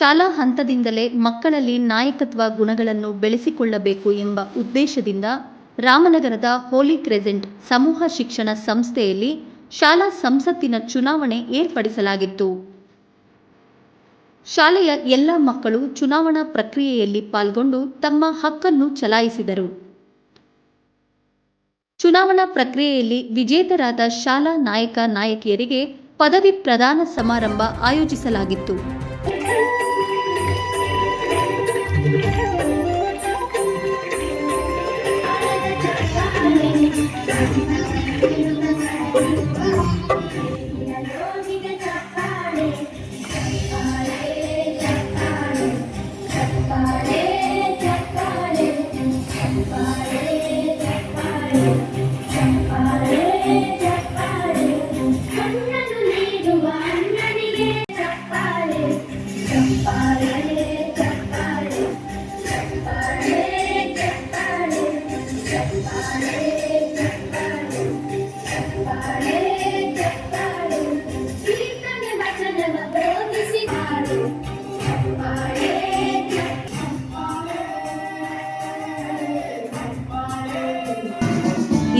ಶಾಲಾ ಹಂತದಿಂದಲೇ ಮಕ್ಕಳಲ್ಲಿ ನಾಯಕತ್ವ ಗುಣಗಳನ್ನು ಬೆಳೆಸಿಕೊಳ್ಳಬೇಕು ಎಂಬ ಉದ್ದೇಶದಿಂದ ರಾಮನಗರದ ಹೋಲಿ ಕ್ರೆಸೆಂಟ್ ಸಮೂಹ ಶಿಕ್ಷಣ ಸಂಸ್ಥೆಯಲ್ಲಿ ಶಾಲಾ ಸಂಸತ್ತಿನ ಚುನಾವಣೆ ಏರ್ಪಡಿಸಲಾಗಿತ್ತು. ಶಾಲೆಯ ಎಲ್ಲ ಮಕ್ಕಳು ಚುನಾವಣಾ ಪ್ರಕ್ರಿಯೆಯಲ್ಲಿ ಪಾಲ್ಗೊಂಡು ತಮ್ಮ ಹಕ್ಕನ್ನು ಚಲಾಯಿಸಿದರು. ಚುನಾವಣಾ ಪ್ರಕ್ರಿಯೆಯಲ್ಲಿ ವಿಜೇತರಾದ ಶಾಲಾ ನಾಯಕ ನಾಯಕಿಯರಿಗೆ ಪದವಿ ಪ್ರದಾನ ಸಮಾರಂಭ ಆಯೋಜಿಸಲಾಗಿತ್ತು. Gracias.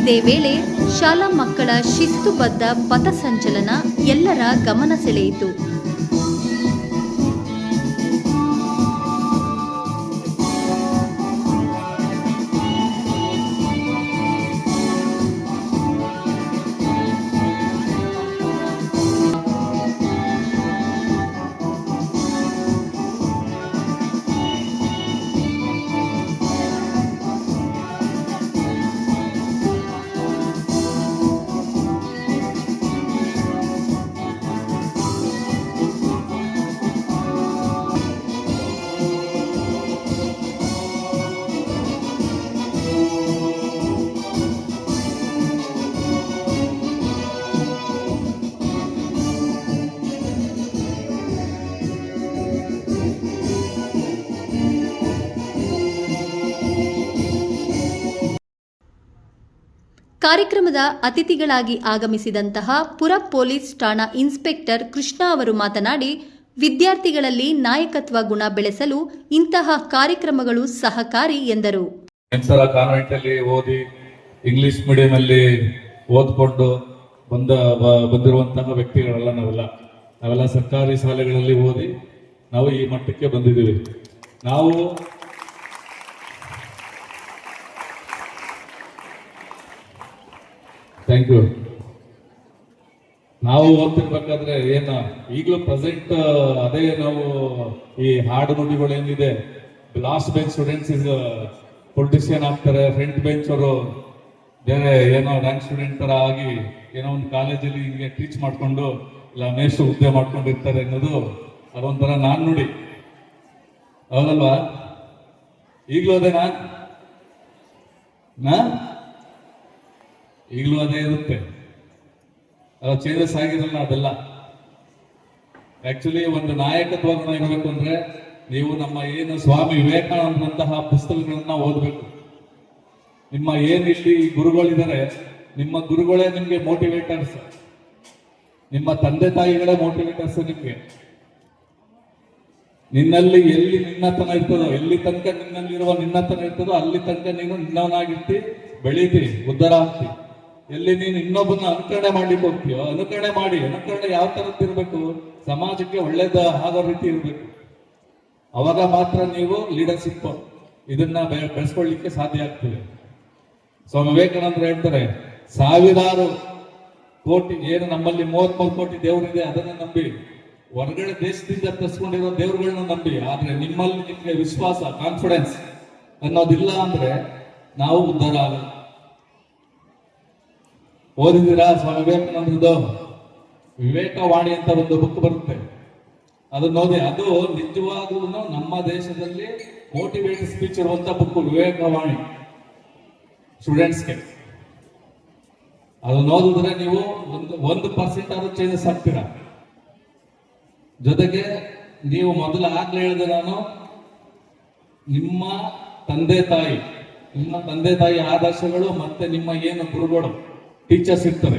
ಇದೇ ವೇಳೆ ಶಾಲಾ ಮಕ್ಕಳ ಶಿಸ್ತುಬದ್ಧ ಪಥಸಂಚಲನ ಎಲ್ಲರ ಗಮನ ಸೆಳೆಯಿತು. ಕಾರ್ಯಕ್ರಮದ ಅತಿಥಿಗಳಾಗಿ ಆಗಮಿಸಿದಂತಹ ಪುರ ಪೊಲೀಸ್ ಠಾಣಾ ಇನ್ಸ್ಪೆಕ್ಟರ್ ಕೃಷ್ಣ ಅವರು ಮಾತನಾಡಿ, ವಿದ್ಯಾರ್ಥಿಗಳಲ್ಲಿ ನಾಯಕತ್ವ ಗುಣ ಬೆಳೆಸಲು ಇಂತಹ ಕಾರ್ಯಕ್ರಮಗಳು ಸಹಕಾರಿ ಎಂದರು. ಓದಿ ಇಂಗ್ಲಿಷ್ ಮೀಡಿಯಂ ಅಲ್ಲಿ ಓದ್ಕೊಂಡು ಬಂದ ಬಂದಿರುವಂತಹ ವ್ಯಕ್ತಿಗಳೆಲ್ಲ ನಾವೆಲ್ಲ. ನಾವೆಲ್ಲ ಸರ್ಕಾರಿ ಶಾಲೆಗಳಲ್ಲಿ ಓದಿ ನಾವು ಈ ಮಟ್ಟಕ್ಕೆ ಬಂದಿದ್ದೀವಿ. ನಾವು ಥ್ಯಾಂಕ್ ಯು ನಾವು ಓದ್ತಿರ್ಬೇಕಾದ್ರೆ ಏನ, ಈಗಲೂ ಪ್ರೆಸೆಂಟ್ ಅದೇ ನಾವು ಈ ಹಾಡು ನುಡಿಗಳು ಏನಿದೆ last bench students is politician ಆಗ್ತಾರೆ ಫ್ರಂಟ್ ಬೆಂಚ್ ಅವರು ಬೇರೆ ಏನೋ ರ್ಯಾಂಕ್ ಸ್ಟೂಡೆಂಟ್ ತರ ಆಗಿ ಏನೋ ಒಂದು ಕಾಲೇಜಲ್ಲಿ ಹಿಂಗೆ ಟೀಚ್ ಮಾಡಿಕೊಂಡು, ಇಲ್ಲ ಮೇಷ್ಟು ಹುದ್ದೆ ಮಾಡ್ಕೊಂಡಿರ್ತಾರೆ ಅನ್ನೋದು ಅದೊಂಥರ ನಾನು ನೋಡಿ. ಹೌದಲ್ವಾ? ಈಗಲೂ ಅದೇನಾ ನಾ? ಈಗಲೂ ಅದೇ ಇರುತ್ತೆ. ಚೇಂಜಸ್ ಆಗಿರಲ್ಲ ಅದೆಲ್ಲ. ಆಕ್ಚುಲಿ ಒಂದು ನಾಯಕತ್ವ ಗುಣ ಇರಬೇಕು ಅಂದ್ರೆ ನೀವು ನಮ್ಮ ಏನು ಸ್ವಾಮಿ ವಿವೇಕಾನಂದಂತಹ ಪುಸ್ತಕಗಳನ್ನ ಓದಬೇಕು. ನಿಮ್ಮ ಏನ್ ಇಲ್ಲಿ ಗುರುಗಳಿದ್ದಾರೆ ನಿಮ್ಮ ಗುರುಗಳೇ ನಿಮಗೆ ಮೋಟಿವೇಟರ್ಸ್ ನಿಮ್ಮ ತಂದೆ ತಾಯಿಗಳೇ ಮೋಟಿವೇಟರ್ಸ್ ನಿಮಗೆ. ನಿನ್ನಲ್ಲಿ ಎಲ್ಲಿ ನಿನ್ನತನ ಇರ್ತದೋ, ಎಲ್ಲಿ ತನಕ ನಿನ್ನಲ್ಲಿರುವ ನಿನ್ನತನ ಇರ್ತದೋ, ಅಲ್ಲಿ ತನಕ ನೀನು ನಿನ್ನವನಾಗಿರ್ತಿ ಬೆಳೀತಿ ಉದ್ಧಾರ ಆಗ್ತಿ ಎಲ್ಲಿ ನೀನು ಇನ್ನೊಬ್ಬನ ಅನುಕರಣೆ ಮಾಡ್ಲಿಕ್ಕೆ ಹೋಗ್ತೀಯೋ, ಅನುಕರಣೆ ಮಾಡಿ, ಅನುಕರಣೆ ಯಾವ ತರದ್ದು ಇರಬೇಕು? ಸಮಾಜಕ್ಕೆ ಒಳ್ಳೇದ ಆಗೋ ರೀತಿ ಇರಬೇಕು. ಅವಾಗ ಮಾತ್ರ ನೀವು ಲೀಡರ್ಶಿಪ್ ಇದನ್ನ ಬೆಳೆಸ್ಕೊಳ್ಳಿಕ್ಕೆ ಸಾಧ್ಯ ಆಗ್ತದೆ. ಸ್ವಾಮಿ ವಿವೇಕಾನಂದರು ಹೇಳ್ತಾರೆ, ಸಾವಿರಾರು ಕೋಟಿ, ಏನು ನಮ್ಮಲ್ಲಿ ಮೂವತ್ಮೂರು ಕೋಟಿ ದೇವರಿದೆ, ಅದನ್ನ ನಂಬಿ, ಹೊರಗಡೆ ದೇಶದಿಂದ ತರಿಸ್ಕೊಂಡಿರೋ ದೇವರುಗಳನ್ನ ನಂಬಿ, ಆದ್ರೆ ನಿಮ್ಮಲ್ಲಿ ನಿಮಗೆ ವಿಶ್ವಾಸ ಕಾನ್ಫಿಡೆನ್ಸ್ ಅನ್ನೋದಿಲ್ಲ ಅಂದ್ರೆ ನಾವು ಉದ್ಧಾರ ಆಗಲ್ಲ. ಓದಿದ್ದೀರಾ? ಸ್ವಾಮಿ ವಿವೇಕಾನಂದರದು ವಿವೇಕವಾಣಿ ಅಂತ ಒಂದು ಬುಕ್ ಬರುತ್ತೆ. ಅದನ್ನ ಓದಿ, ಅದು ನಿಜವಾಗ್ಲೂ ನಮ್ಮ ದೇಶದಲ್ಲಿ ಮೋಟಿವೇಟ್ ಸ್ಪೀಚ್ ಇರುವಂತ ಬುಕ್ ವಿವೇಕವಾಣಿ. ಸ್ಟೂಡೆಂಟ್ಸ್ಗೆ ಅದನ್ನ ಓದಿದ್ರೆ ನೀವು ಒಂದು ಒಂದು ಪರ್ಸೆಂಟ್ ಆದ್ರೂ ಚೇಂಜಸ್ ಆಗ್ತೀರಾ? ಜೊತೆಗೆ ನೀವು ಮೊದಲು ಆಗ್ಲೇ ಹೇಳಿದೆ ನಾನು, ನಿಮ್ಮ ತಂದೆ ತಾಯಿ, ನಿಮ್ಮ ತಂದೆ ತಾಯಿ ಆದರ್ಶಗಳು ಮತ್ತೆ ನಿಮ್ಮ ಏನು ಗುರುಗಳು. ಟೀಚರ್ಸ್ ಇರ್ತಾರೆ.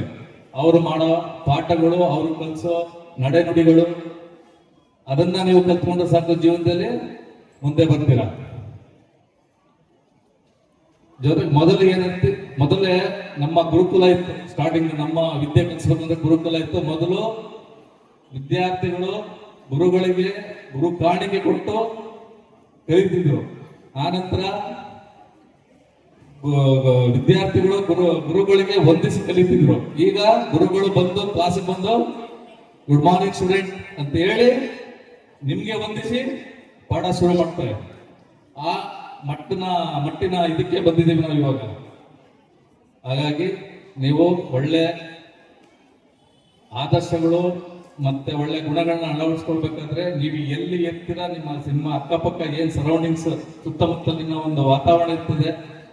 ಅವರು ಮಾಡೋ ಪಾಠಗಳು, ಅವರು ಕಲಿಸೋ ನಡೆನುಡಿಗಳು, ಅದನ್ನ ನೀವು ಕಲ್ತ್ಕೊಂಡ್ರೆ ಸಾಕು ಜೀವನದಲ್ಲಿ ಮುಂದೆ ಬರ್ತೀರಾ? ಜೊತೆ ಮೊದಲು ಏನಂತ, ಮೊದಲೇ ನಮ್ಮ ಗುರುಕುಲ ಇತ್ತು. ಸ್ಟಾರ್ಟಿಂಗ್ ನಮ್ಮ ವಿದ್ಯೆ ಕಲಿಸ್ಬೇಕಂದ್ರೆ ಗುರುಕುಲ ಇತ್ತು. ಮೊದಲು ವಿದ್ಯಾರ್ಥಿಗಳು ಗುರುಗಳಿಗೆ ಗುರು ಕಾಣಿಕೆ ಕೊಟ್ಟು ಕಲಿತಿದ್ರು. ಆನಂತರ ವಿದ್ಯಾರ್ಥಿಗಳು ಗುರು ಗುರುಗಳಿಗೆ ಹೊಂದಿಸಿ ಕಲಿತಿದ್ರು. ಈಗ ಗುರುಗಳು ಬಂದು ಕ್ಲಾಸಿಗೆ ಬಂದು ಗುಡ್ ಮಾರ್ನಿಂಗ್ ಸ್ಟೂಡೆಂಟ್ ಅಂತ ಹೇಳಿ ನಿಮ್ಗೆ ಹೊಂದಿಸಿ ಪಾಠ ಶುರು ಮಾಡ್ತಾರೆ. ಆ ಮಟ್ಟಿನ ಮಟ್ಟಿನ ಇದಕ್ಕೆ ಬಂದಿದ್ದೀವಿ ನಾವು ಇವಾಗ. ಹಾಗಾಗಿ ನೀವು ಒಳ್ಳೆ ಆದರ್ಶಗಳು ಮತ್ತೆ ಒಳ್ಳೆ ಗುಣಗಳನ್ನ ಅಳವಡಿಸ್ಕೊಳ್ಬೇಕಾದ್ರೆ ನೀವು ಎಲ್ಲಿ ಇರ್ತೀರಾ ನಿಮ್ಮ ಸಿನಿಮಾ ಅಕ್ಕಪಕ್ಕ ಏನ್ ಸರೌಂಡಿಂಗ್ಸ್ ಸುತ್ತಮುತ್ತಲಿನ ಒಂದು ವಾತಾವರಣ ಇರ್ತದೆ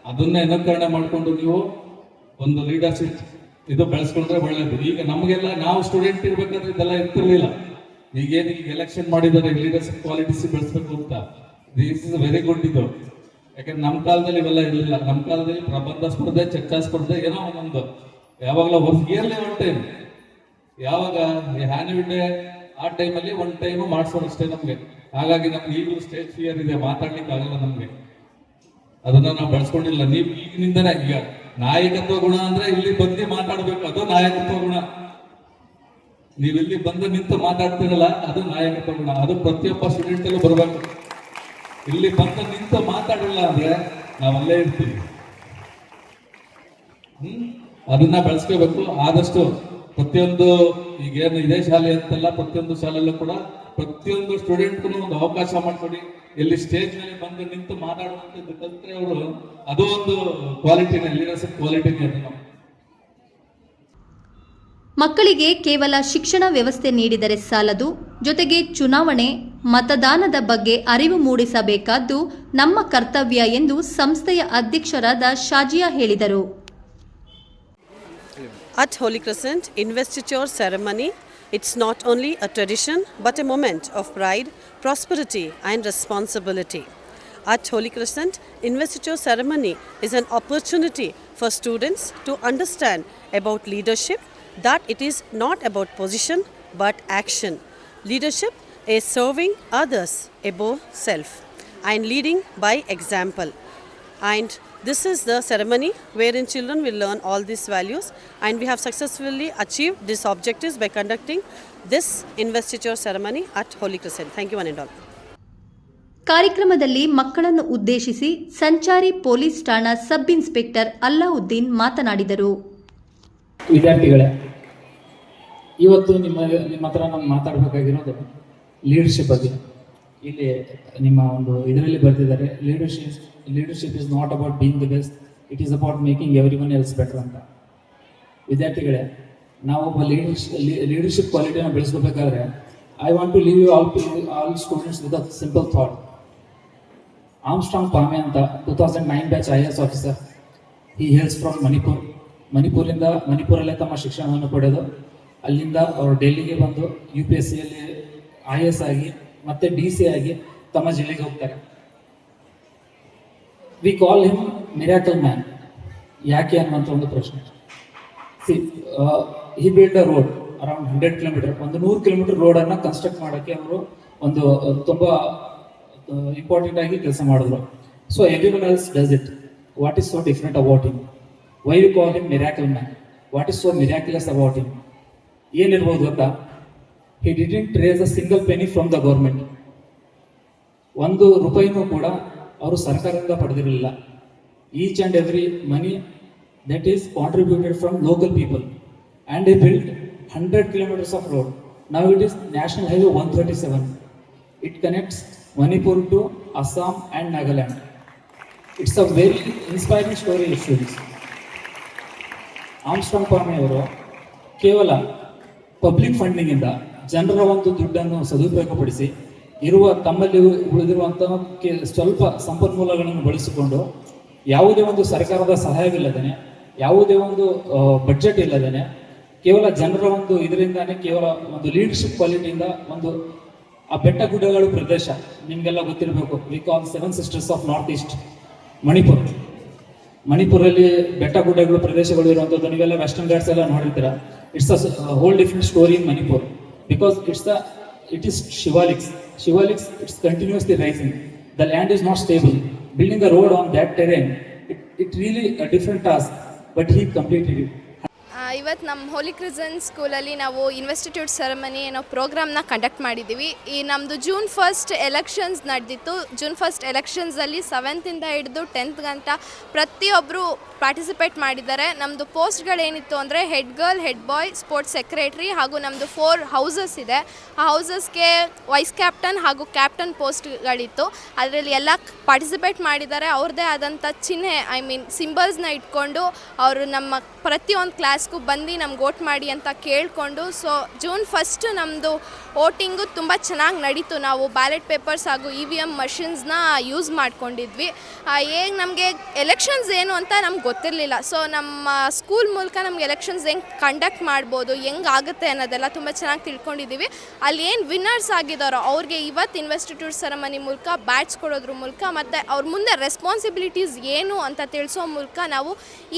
ಅದನ್ನೇ ಅನುಕರಣೆ ಮಾಡಿಕೊಂಡು ನೀವು ಒಂದು ಲೀಡರ್ಶಿಪ್ ಇದು ಬೆಳೆಸ್ಕೊಂಡ್ರೆ ಒಳ್ಳೇದು. ಈಗ ನಮಗೆಲ್ಲ ನಾವು ಸ್ಟೂಡೆಂಟ್ ಇರ್ಬೇಕಾದ್ರೆ ಇದೆಲ್ಲ ಇರ್ತಿರ್ಲಿಲ್ಲ. ಈಗೇನು ಈಗ ಎಲೆಕ್ಷನ್ ಮಾಡಿದ್ದಾರೆ ಲೀಡರ್ಶಿಪ್ ಕ್ವಾಲಿಟೀಸ್ ಬೆಳೆಸ್ಬೇಕು ಅಂತ. ದಿಸ್ ಇಸ್ ವೆರಿ ಗುಡ್ ಇದು. ಯಾಕಂದ್ರೆ ನಮ್ಮ ಕಾಲದಲ್ಲಿ ಇವೆಲ್ಲ ಇರಲಿಲ್ಲ. ನಮ್ಮ ಕಾಲದಲ್ಲಿ ಪ್ರಬಂಧ ಸ್ಪರ್ಧೆ, ಚರ್ಚಾ ಸ್ಪರ್ಧೆ ಏನೋ ಒಂದೊಂದು. ಯಾವಾಗಲೂ ಒಂದು ಇಯರ್ಲಿ ಒನ್ ಟೈಮ್ ಯಾವಾಗ ಹ್ಯಾನ್ಯುವಲ್ ಡೇ ಆ ಟೈಮಲ್ಲಿ ಒನ್ ಟೈಮು ಮಾಡಿಸೋರು ಅಷ್ಟೇ ನಮಗೆ. ಹಾಗಾಗಿ ನಮ್ಗೆ ಈಗಲೂ ಸ್ಟೇಜ್ ಫಿಯರ್ ಇದೆ ಮಾತಾಡ್ಲಿಕ್ಕೆ ಆಗಲ್ಲ ನಮ್ಗೆ. ಅದನ್ನ ನಾವು ಬಳಸ್ಕೊಂಡಿಲ್ಲ. ನೀವು ಈಗಿನಿಂದನೇ ಈಗ ನಾಯಕತ್ವ ಗುಣ ಅಂದ್ರೆ ಇಲ್ಲಿ ಬಂದು ಮಾತಾಡ್ಬೇಕು. ಅದು ನಾಯಕತ್ವ ಗುಣ. ನೀವು ಇಲ್ಲಿ ಬಂದು ನಿಂತು ಮಾತಾಡ್ತಿರಲ್ಲ, ಅದು ನಾಯಕತ್ವ ಗುಣ. ಅದು ಪ್ರತಿಯೊಬ್ಬ ಸ್ಟೂಡೆಂಟ್ ಅಲ್ಲೂ ಬರಬೇಕು. ಇಲ್ಲಿ ಬಂದು ನಿಂತು ಮಾತಾಡಲಿಲ್ಲ ಅಂದ್ರೆ ನಾವಲ್ಲೇ ಇರ್ತೀವಿ. ಹ್ಮ್? ಅದನ್ನ ಬೆಳೆಸ್ಕೋಬೇಕು. ಆದಷ್ಟು ಪ್ರತಿಯೊಂದು, ಈಗೇನು ಇದೇ ಶಾಲೆ ಅಂತಲ್ಲ ಪ್ರತಿಯೊಂದು ಶಾಲೆಯಲ್ಲೂ ಕೂಡ ಪ್ರತಿಯೊಂದು ಸ್ಟೂಡೆಂಟ್ಗೂ ಒಂದು ಅವಕಾಶ ಮಾಡಿಕೊಡಿ. ಇಲ್ಲಿ ಸ್ಟೇಜ್ ಮೇಲೆ ಬಂದು ನಿಂತು ಮಾತಾಡುವಂಥದ್ದು ಕಲ್ತ್ರೆ ಅವರು ಅದು ಒಂದು ಕ್ವಾಲಿಟಿನ ಲೀಡರ್ಶಿಪ್ ಕ್ವಾಲಿಟಿನೇ ಅದು. ನಾವು ಮಕ್ಕಳಿಗೆ ಕೇವಲ ಶಿಕ್ಷಣ ವ್ಯವಸ್ಥೆ ನೀಡಿದರೆ ಸಾಲದು ಜೊತೆಗೆ ಚುನಾವಣೆ ಮತದಾನದ ಬಗ್ಗೆ ಅರಿವು ಮೂಡಿಸಬೇಕಾದ್ದು ನಮ್ಮ ಕರ್ತವ್ಯ ಎಂದು ಸಂಸ್ಥೆಯ ಅಧ್ಯಕ್ಷರಾದ ಶಾಜಿಯಾ ಹೇಳಿದರು. At holy Crescent investiture ceremony, it's not only a tradition but a moment of pride, prosperity, and responsibility. At Holy Crescent, investiture ceremony is an opportunity for students to understand about leadership, that it is not about position but action. Leadership is serving others above self and leading by example. And this is the ceremony wherein children will learn all these values, and we have successfully achieved these objectives by conducting this investiture ceremony at Holy Crescent. Thank you, one and all. ಕಾರ್ಯಕ್ರಮದಲ್ಲಿ ಮಕ್ಕಳನ್ನು ಉದ್ದೇಶಿಸಿ ಸಂಚಾರಿ police ಠಾಣಾ sub inspector Alauddin ಮಾತನಾಡಿದರು ವಿದ್ಯಾರ್ಥಿಗಳೇ ಇವತ್ತು ನಿಮ್ಮ ನಿಮ್ಮ ಹತ್ರ ನಾನು ಮಾತಾಡಬೇಕಾಗಿರೋದು ಲೀಡರ್ಶಿಪ್ ಬಗ್ಗೆ ಇಲ್ಲಿ ನಿಮ್ಮ ಒಂದು ಇದರಲ್ಲಿ ಬರ್ತಿದ್ದಾರೆ leadership leadership is not about being the best it is about making every one else better ಅಂತ. ವಿದ್ಯಾರ್ಥಿಗಳೇ, ನಾವು ಒಬ್ಬ ಲೀಡರ್ಶಿಪ್ ಲೀಡರ್ಶಿಪ್ ಕ್ವಾಲಿಟಿನ ಬೆಳೆಸ್ಕೋಬೇಕಾದ್ರೆ I want to leave you all all students with a simple thought Armstrong Pame ಅಂತ two thousand nine batch I S officer he hails from Manipur ಮಣಿಪುರಿಂದ ಮಣಿಪುರಲ್ಲೇ ತಮ್ಮ ಶಿಕ್ಷಣವನ್ನು ಪಡೆದು, ಅಲ್ಲಿಂದ ಅವರು ಡೆಲ್ಲಿಗೆ ಬಂದು ಯು ಪಿ ಎಸ್ ಸಿಯಲ್ಲಿ ಐ ಎಸ್ ಆಗಿ ಮತ್ತೆ ಡಿ ಸಿ ಆಗಿ ತಮ್ಮ ಜಿಲ್ಲೆಗೆ ಹೋಗ್ತಾರೆ. We call him miracle man ಯಾಕೆ ಅನ್ನುವಂಥ ಒಂದು ಪ್ರಶ್ನೆ. See he build a road around hundred kilometre ಒಂದು ನೂರು ಕಿಲೋಮೀಟರ್ ರೋಡನ್ನು ಕನ್ಸ್ಟ್ರಕ್ಟ್ ಮಾಡೋಕ್ಕೆ ಅವರು ಒಂದು ತುಂಬ ಇಂಪಾರ್ಟೆಂಟ್ ಆಗಿ ಕೆಲಸ ಮಾಡಿದ್ರು. So everyone else does it what is so different about him why you call him miracle man what is so miraculous about him ಏನಿರ್ಬೋದು ಗೊತ್ತಾ? He didn't raise a single penny from the government ಒಂದು ರೂಪಾಯಿನೂ ಕೂಡ ಅವರು ಸರ್ಕಾರದಿಂದ ಪಡೆದಿರಲಿಲ್ಲ. Each and every money that is contributed from local people and a build hundred kilometers of road ನಾವು it is national highway one thirty seven it connects Manipur to Assam and Nagaland it's a very inspiring story experience Armstrong Pame ಅವರು ಕೇವಲ public ಫಂಡಿಂಗಿಂದ ಜನರ ಒಂದು ದುಡ್ಡನ್ನು ಸದುಪಯೋಗಪಡಿಸಿ ಇರುವ ತಮ್ಮಲ್ಲಿ ಉಳಿದಿರುವಂತಹ ಸ್ವಲ್ಪ ಸಂಪನ್ಮೂಲಗಳನ್ನು ಬಳಸಿಕೊಂಡು ಯಾವುದೇ ಒಂದು ಸರ್ಕಾರದ ಸಹಾಯವಿಲ್ಲದೇನೆ, ಯಾವುದೇ ಒಂದು ಬಜೆಟ್ ಇಲ್ಲದೇನೆ ಕೇವಲ ಜನರ ಒಂದು ಇದರಿಂದಾನೇ ಕೇವಲ ಒಂದು ಲೀಡರ್ಶಿಪ್ ಕ್ವಾಲಿಟಿಯಿಂದ ಒಂದು, ಆ ಬೆಟ್ಟ ಗುಡ್ಡಗಳು ಪ್ರದೇಶ ನಿಮಗೆಲ್ಲ ಗೊತ್ತಿರಬೇಕು. We call seven sisters of north east Manipur. ಮಣಿಪುರಲ್ಲಿ ಬೆಟ್ಟ ಗುಡ್ಡಗಳು ಪ್ರದೇಶಗಳು ಇರುವಂಥದ್ದು ನೀವೆಲ್ಲ ವೆಸ್ಟರ್ನ್ ಘಾಟ್ಸ್ ಎಲ್ಲ ನೋಡಿರ್ತೀರ. It's a whole different story in Manipur. Because it's a it is shivaliks shivaliks it's continuously rising. The land is not stable. Building a road on that terrain, it, it really a different task, but he completed it. ಇವತ್ತು ನಮ್ಮ ಹೋಲಿ ಕ್ರಿಸನ್ ಸ್ಕೂಲಲ್ಲಿ ನಾವು ಇನ್ವೆಸ್ಟಿಟ್ಯೂಟ್ ceremony ಅನ್ನೋ ಪ್ರೋಗ್ರಾಮ್ನ conduct ಮಾಡಿದ್ದೀವಿ ಈ ನಮ್ಮದು June first elections ನಡೆದಿತ್ತು June first ಎಲೆಕ್ಷನ್ಸಲ್ಲಿ ಸೆವೆಂತಿಂದ ಹಿಡಿದು ಟೆಂತ್ ಗಂಟ ಪ್ರತಿಯೊಬ್ಬರು ಪಾರ್ಟಿಸಿಪೇಟ್ ಮಾಡಿದ್ದಾರೆ. ನಮ್ಮದು ಪೋಸ್ಟ್ಗಳೇನಿತ್ತು ಅಂದರೆ head girl head boy sports secretary ಹಾಗೂ ನಮ್ಮದು ಫೋರ್ ಹೌಸಸ್ ಇದೆ. ಆ ಹೌಸಸ್ಗೆ ವೈಸ್ ಕ್ಯಾಪ್ಟನ್ ಹಾಗೂ ಕ್ಯಾಪ್ಟನ್ ಪೋಸ್ಟ್ಗಳಿತ್ತು ಅದರಲ್ಲಿ ಎಲ್ಲ ಪಾರ್ಟಿಸಿಪೇಟ್ ಮಾಡಿದ್ದಾರೆ. ಅವ್ರದ್ದೇ ಆದಂಥ ಚಿಹ್ನೆ ಐ ಮೀನ್ ಸಿಂಬಲ್ಸ್ನ ಇಟ್ಕೊಂಡು ಅವರು ನಮ್ಮ ಪ್ರತಿಯೊಂದು ಕ್ಲಾಸ್ಗೂ ಬಂದು ನಮ್ಗೆ ಓಟ್ ಮಾಡಿ ಅಂತ ಕೇಳಿಕೊಂಡು ಸೊ ಜೂನ್ ಫಸ್ಟು ನಮ್ಮದು ವೋಟಿಂಗು ತುಂಬ ಚೆನ್ನಾಗಿ ನಡೀತು. ನಾವು ಬ್ಯಾಲೆಟ್ ಪೇಪರ್ಸ್ ಹಾಗೂ ಇ ವಿ ಎಂ ಮಷಿನ್ಸ್ನ ಯೂಸ್ ಮಾಡ್ಕೊಂಡಿದ್ವಿ. ಹೇಗೆ ನಮಗೆ ಎಲೆಕ್ಷನ್ಸ್ ಏನು ಅಂತ ನಮ್ಗೆ ಗೊತ್ತಿರಲಿಲ್ಲ. ಸೊ ನಮ್ಮ ಸ್ಕೂಲ್ ಮೂಲಕ ನಮ್ಗೆ ಎಲೆಕ್ಷನ್ಸ್ ಹೆಂಗೆ ಕಂಡಕ್ಟ್ ಮಾಡ್ಬೋದು, ಹೆಂಗೆ ಆಗುತ್ತೆ ಅನ್ನೋದೆಲ್ಲ ತುಂಬ ಚೆನ್ನಾಗಿ ತಿಳ್ಕೊಂಡಿದ್ದೀವಿ. ಅಲ್ಲಿ ಏನು ವಿನ್ನರ್ಸ್ ಆಗಿದ್ದಾರೋ ಅವ್ರಿಗೆ ಇವತ್ತು ಇನ್ವೆಸ್ಟಿಟ್ಯೂಟ್ ಸೆರೆಮನಿ ಮೂಲಕ ಬ್ಯಾಟ್ಸ್ ಕೊಡೋದ್ರ ಮೂಲಕ ಮತ್ತು ಅವ್ರ ಮುಂದೆ ರೆಸ್ಪಾನ್ಸಿಬಿಲಿಟೀಸ್ ಏನು ಅಂತ ತಿಳಿಸೋ ಮೂಲಕ ನಾವು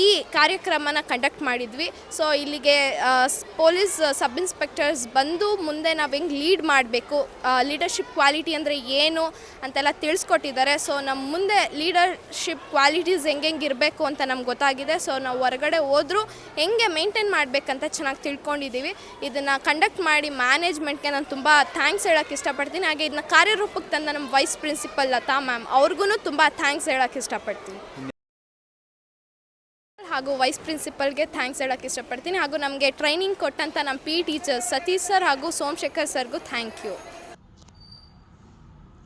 ಈ ಕಾರ್ಯಕ್ರಮನ ಕಂಡಕ್ಟ್ ಮಾಡಿದ್ವಿ. ಸೊ ಇಲ್ಲಿಗೆ ಪೊಲೀಸ್ ಸಬ್ ಇನ್ಸ್ಪೆಕ್ಟರ್ಸ್ ಬಂದು ಮುಂದೆ ನಾವು ಹೆಂಗೆ ಲೀಡ್ ಮಾಡಬೇಕು ಲೀಡರ್ಶಿಪ್ ಕ್ವಾಲಿಟಿ ಅಂದರೆ ಏನು ಅಂತೆಲ್ಲ ತಿಳಿಸ್ಕೊಟ್ಟಿದ್ದಾರೆ. ಸೊ ನಮ್ಮ ಮುಂದೆ ಲೀಡರ್ಶಿಪ್ ಕ್ವಾಲಿಟೀಸ್ ಹೆಂಗೆ ಇರಬೇಕು ಅಂತ ನಮ್ಗೆ ಗೊತ್ತಾಗಿದೆ. ಸೊ ನಾವು ಹೊರಗಡೆ ಹೋದರೂ ಹೆಂಗೆ ಮೇಂಟೈನ್ ಮಾಡಬೇಕಂತ ಚೆನ್ನಾಗಿ ತಿಳ್ಕೊಂಡಿದ್ದೀವಿ. ಇದನ್ನು ಕಂಡಕ್ಟ್ ಮಾಡಿ ಮ್ಯಾನೇಜ್ಮೆಂಟ್ಗೆ ನಾನು ತುಂಬ ಥ್ಯಾಂಕ್ಸ್ ಹೇಳೋಕ್ಕೆ ಇಷ್ಟಪಡ್ತೀನಿ. ಹಾಗೆ ಇದನ್ನ ಕಾರ್ಯರೂಪಕ್ಕೆ ತಂದ ನಮ್ಮ ವೈಸ್ ಪ್ರಿನ್ಸಿಪಲ್ ಲತಾ ಮ್ಯಾಮ್ ಅವ್ರಿಗೂ ತುಂಬ ಥ್ಯಾಂಕ್ಸ್ ಹೇಳೋಕ್ಕೆ ಇಷ್ಟಪಡ್ತೀನಿ. ಹಾಗೂ ವೈಸ್ ಪ್ರಿನ್ಸಿಪಲ್ಗೆ ಥ್ಯಾಂಕ್ಸ್ ಹೇಳೋಕ್ಕೆ ಇಷ್ಟಪಡ್ತೀನಿ. ಹಾಗೂ ನಮಗೆ ಟ್ರೈನಿಂಗ್ ಕೊಟ್ಟಂಥ ನಮ್ಮ ಪಿ ಟೀಚರ್ಸ್ ಸತೀಶ್ ಸರ್ ಹಾಗೂ ಸೋಮಶೇಖರ್ ಸರ್ಗೂ ಥ್ಯಾಂಕ್ ಯು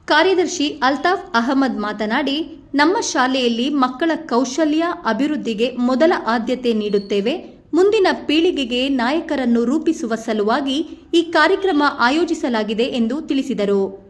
ಕಾರ್ಯದರ್ಶಿ ಅಲ್ತಾಫ್ ಅಹಮದ್ ಮಾತನಾಡಿ ನಮ್ಮ ಶಾಲೆಯಲ್ಲಿ ಮಕ್ಕಳ ಕೌಶಲ್ಯ, ಅಭಿವೃದ್ಧಿಗೆ ಮೊದಲ ಆದ್ಯತೆ ನೀಡುತ್ತೇವೆ. ಮುಂದಿನ ಪೀಳಿಗೆಗೆ ನಾಯಕರನ್ನು ರೂಪಿಸುವ ಸಲುವಾಗಿ ಈ ಕಾರ್ಯಕ್ರಮ ಆಯೋಜಿಸಲಾಗಿದೆ ಎಂದು ತಿಳಿಸಿದರು.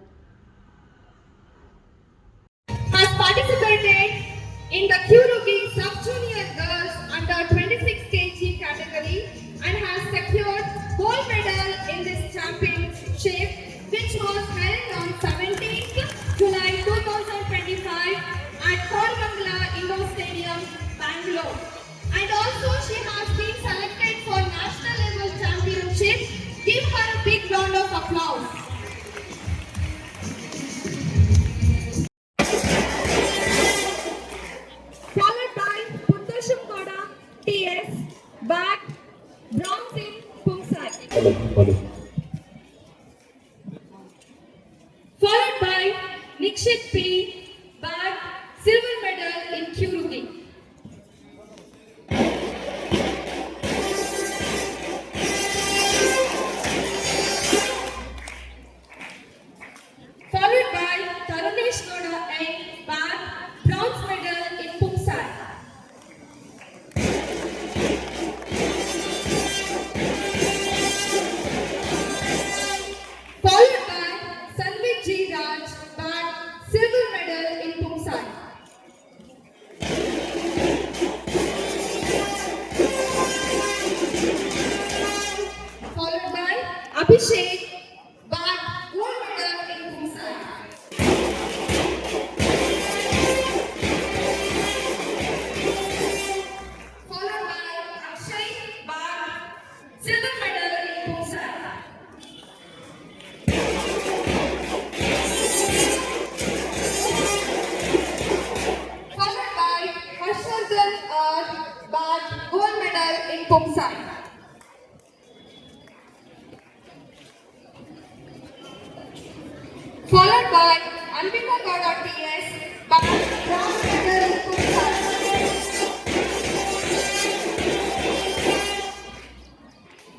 followed by Anbika Gowda T.S. by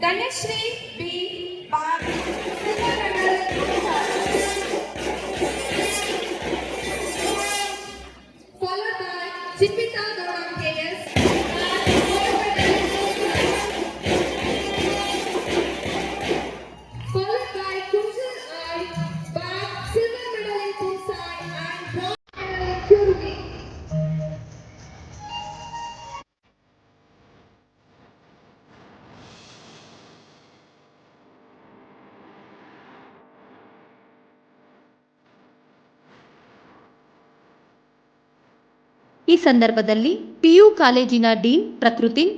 Dhanashri ಸಂದರ್ಭದಲ್ಲಿ ಪಿಯು ಕಾಲೇಜಿನ ಡೀನ್ ಪ್ರಕೃತಿನ್,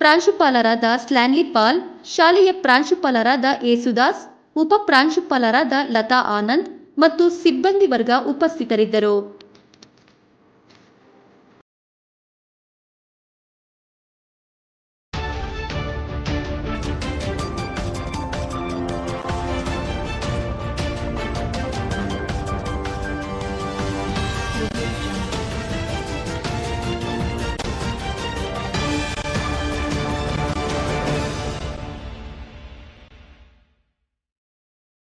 ಪ್ರಾಂಶುಪಾಲರಾದ ಸ್ಲ್ಯಾನ್ಲಿ ಪಾಲ್, ಶಾಲೆಯ ಪ್ರಾಂಶುಪಾಲರಾದ ಯೇಸುದಾಸ್, ಉಪ ಪ್ರಾಂಶುಪಾಲರಾದ ಲತಾ ಆನಂದ್ ಮತ್ತು ಸಿಬ್ಬಂದಿ ವರ್ಗ ಉಪಸ್ಥಿತರಿದ್ದರು.